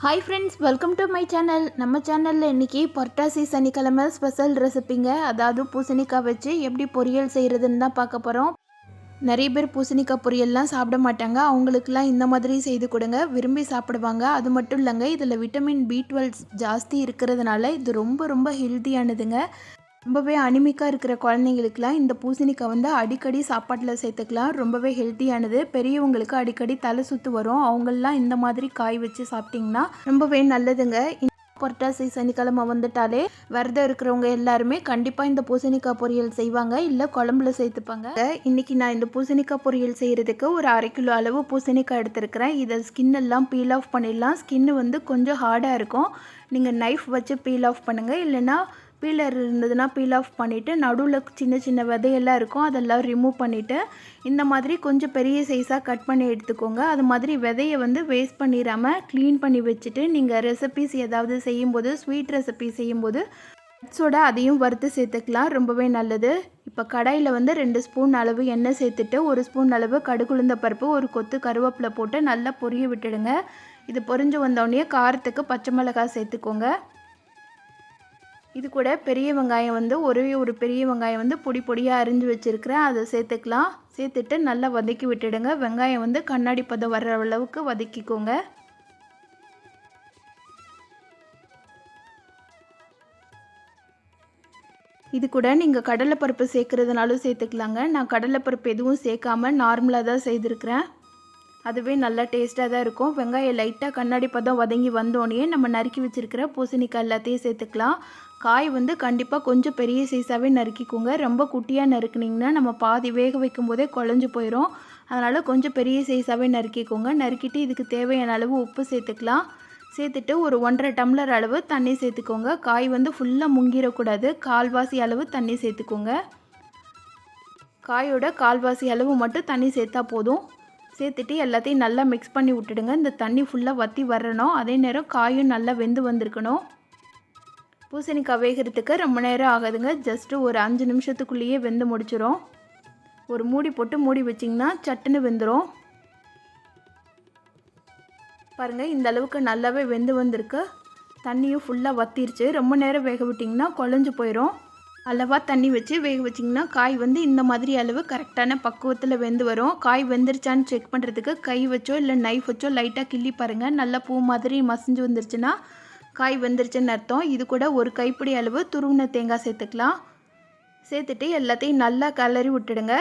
Hi friends welcome to my channel நம்ம சேனலில் இன்றைக்கி புரட்டாசி சனிக்கிழமை ஸ்பெஷல் ரெசிபிங்க அதாவது பூசணிக்காய் வச்சு எப்படி பொரியல் செய்கிறதுன்னு தான் பார்க்க போகிறோம் நிறைய பேர் பூசணிக்காய் பொரியல்லாம் சாப்பிட மாட்டாங்க. அவங்களுக்குலாம் இந்த மாதிரி செய்து கொடுங்க. விரும்பி சாப்பிடுவாங்க. அது மட்டும் இல்லைங்க இதில் விட்டமின் பி டுவெல்ஸ் ஜாஸ்தி இருக்கிறதுனால இது ரொம்ப ரொம்ப ஹெல்த்தியானதுங்க ரொம்பவே அனிமிக்காக இருக்கிற குழந்தைங்களுக்குலாம் இந்த பூசணிக்காய் வந்து அடிக்கடி சாப்பாட்டில் சேர்த்துக்கலாம். ரொம்பவே ஹெல்த்தியானது பெரியவங்களுக்கு அடிக்கடி தலை சுற்று வரும். அவங்களெலாம் இந்த மாதிரி காய் வச்சு சாப்பிட்டிங்கன்னா ரொம்பவே நல்லதுங்க. புரட்டாசி சனிக்கிழமை வந்துட்டாலே விரதம் இருக்கிறவங்க எல்லாருமே கண்டிப்பாக இந்த பூசணிக்காய் பொரியல் செய்வாங்க. இல்லை குழம்புல சேர்த்துப்பாங்க. இன்னைக்கு நான் இந்த பூசணிக்காய் பொரியல் செய்கிறதுக்கு ஒரு அரை கிலோ அளவு பூசணிக்காய் எடுத்திருக்கிறேன். இதை ஸ்கின் எல்லாம் பீல் ஆஃப் பண்ணிடலாம். ஸ்கின் வந்து கொஞ்சம் ஹார்டாக இருக்கும். நீங்கள் நைஃப் வச்சு பீல் ஆஃப் பண்ணுங்கள் இல்லைன்னா பீலர் இருந்ததுன்னா பீல் ஆஃப் பண்ணிவிட்டு நடுவில் சின்ன சின்ன விதையெல்லாம் இருக்கும் அதெல்லாம் ரிமூவ் பண்ணிவிட்டு இந்த மாதிரி கொஞ்சம் பெரிய சைஸாக கட் பண்ணி எடுத்துக்கோங்க. அது மாதிரி விதையை வந்து வேஸ்ட் பண்ணிடாமல் க்ளீன் பண்ணி வச்சுட்டு நீங்கள் ரெசிபீஸ் ஏதாவது செய்யும்போது ஸ்வீட் ரெசிபி செய்யும்போது நட்ஸோட அதையும் வறுத்து சேர்த்துக்கலாம். ரொம்பவே நல்லது. இப்போ கடாயில் வந்து ரெண்டு ஸ்பூன் அளவு எண்ணெய் சேர்த்துட்டு ஒரு ஸ்பூன் அளவு கடுகுளுந்த பருப்பு ஒரு கொத்து கருவேப்பிலை போட்டு நல்லா பொரிய விட்டுடுங்க. இது பொரிஞ்சு வந்தோடனே காரத்துக்கு பச்சை மிளகாய் சேர்த்துக்கோங்க. இது கூட பெரிய வெங்காயம் வந்து ஒரே ஒரு பெரிய வெங்காயம் வந்து பொடி பொடியாக அரிஞ்சு வச்சுருக்கிறேன். அதை சேர்த்துக்கலாம். சேர்த்துட்டு நல்லா வதக்கி விட்டுடுங்க. வெங்காயம் வந்து கண்ணாடி பதம் வர்ற அளவுக்கு வதக்கிக்கோங்க. இது கூட நீங்கள் கடலைப்பருப்பு சேர்க்குறதுனாலும் சேர்த்துக்கலாங்க. நான் கடலைப்பருப்பு எதுவும் சேர்க்காம நார்மலாக தான் செய்திருக்கிறேன். அதுவே நல்லா டேஸ்ட்டாக தான் இருக்கும். வெங்காயம் லைட்டாக கண்ணாடி பதம் வதங்கி வந்தோடனே நம்ம நறுக்கி வச்சுருக்கிற பூசணிக்காய் எல்லாத்தையும் சேர்த்துக்கலாம். காய் வந்து கண்டிப்பாக கொஞ்சம் பெரிய சைஸாகவே நறுக்கிக்கோங்க. ரொம்ப குட்டியாக நறுக்குனிங்கன்னா நம்ம பாதி வேக வைக்கும் போதே குழஞ்சி போயிடும் அதனால் கொஞ்சம் பெரிய சைஸாகவே நறுக்கிக்கோங்க. நறுக்கிட்டு இதுக்கு தேவையான அளவு உப்பு சேர்த்துக்கலாம். சேர்த்துட்டு ஒரு ஒன்றரை டம்ளர் அளவு தண்ணி சேர்த்துக்கோங்க. காய் வந்து ஃபுல்லாக முங்கிடக்கூடாது கால்வாசி அளவு தண்ணி சேர்த்துக்கோங்க. காயோட கால்வாசி அளவு மட்டும் தண்ணி சேர்த்தா போதும். சேர்த்துட்டு எல்லாத்தையும் நல்லா மிக்ஸ் பண்ணி விட்டுடுங்க. இந்த தண்ணி ஃபுல்லாக வற்றி வரணும். அதே நேரம் காயும் நல்லா வெந்து வந்திருக்கணும். பூசணிக்காய் வேகிறதுக்கு ரொம்ப நேரம் ஆகாதுங்க. ஜஸ்ட்டு ஒரு அஞ்சு நிமிஷத்துக்குள்ளேயே வெந்து முடிச்சிடும் ஒரு மூடி போட்டு மூடி வச்சிங்கன்னா சட்டுன்னு வெந்துடும் பாருங்கள் இந்த அளவுக்கு நல்லாவே வெந்து வந்திருக்கு. தண்ணியும் ஃபுல்லாக வத்திருச்சு. ரொம்ப நேரம் வேக விட்டிங்கன்னா குழஞ்சு போயிடும் அளவாக தண்ணி வச்சு வேக வச்சிங்கன்னா காய் வந்து இந்த மாதிரி அளவு கரெக்டான பக்குவத்தில் வெந்து வரும். காய் வெந்துருச்சான்னு செக் பண்ணுறதுக்கு கை வச்சோ இல்லை நைஃப் வச்சோ லைட்டாக கிள்ளி பாருங்கள் நல்லா பூ மாதிரி மசிஞ்சு வந்துருச்சுன்னா காய் வெந்துருச்சுன்னு அர்த்தம். இது கூட ஒரு கைப்பிடி அளவு துருவின தேங்காய் சேர்த்துக்கலாம். சேர்த்துட்டு எல்லாத்தையும் நல்லா கலரி விட்டுடுங்க.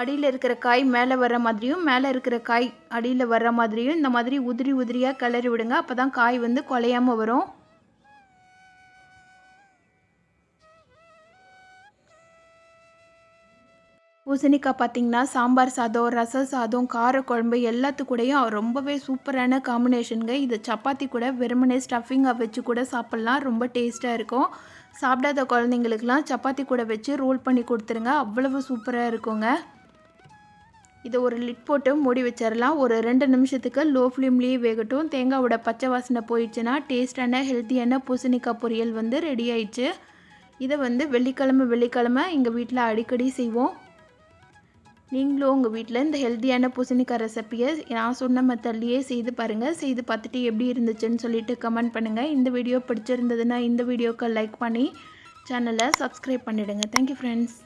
அடியில் இருக்கிற காய் மேலே வர்ற மாதிரியும் மேலே இருக்கிற காய் அடியில் வர்ற மாதிரியும் இந்த மாதிரி உதிரி உதிரியாக கிளறி விடுங்க. அப்போ தான் காய் வந்து குலையாமல் வரும். பூசணிக்காய் பார்த்திங்கன்னா சாம்பார் சாதம் ரச சாதம் காரக்குழம்பு எல்லாத்துக்கூடையும் ரொம்பவே சூப்பரான காம்பினேஷனுங்க இது சப்பாத்தி கூட வெறுமனே ஸ்டஃபிங்காக வச்சு கூட சாப்பிட்லாம். ரொம்ப டேஸ்ட்டாக இருக்கும். சாப்பிடாத குழந்தைங்களுக்குலாம் சப்பாத்தி கூட வச்சு ரோல் பண்ணி கொடுத்துருங்க. அவ்வளவு சூப்பராக இருக்குங்க. இதை ஒரு லிட் போட்டு மூடி வச்சிடலாம் ஒரு ரெண்டு நிமிஷத்துக்கு லோ ஃப்ளேம்லேயே வேகட்டும். தேங்காவோட பச்சை வாசனை போயிடுச்சுன்னா டேஸ்டான ஹெல்த்தியான பூசணிக்காய் பொரியல் வந்து ரெடி ஆயிடுச்சு. இதை வந்து வெள்ளிக்கிழமை வெள்ளிக்கிழமை எங்கள் வீட்டில் அடிக்கடி செய்வோம். நீங்களும் உங்கள் வீட்டில் இந்த ஹெல்த்தியான பூசணிக்காய் ரெசிப்பியை நான் சொன்ன மெத்தட்லேயே செய்து பாருங்கள் செய்து பார்த்துட்டு எப்படி இருந்துச்சுன்னு சொல்லிட்டு கமெண்ட் பண்ணுங்கள் இந்த வீடியோ பிடிச்சிருந்ததுன்னா இந்த வீடியோக்கு லைக் பண்ணி சேனலை சப்ஸ்கிரைப் பண்ணிவிடுங்க தேங்க்யூ ஃப்ரெண்ட்ஸ்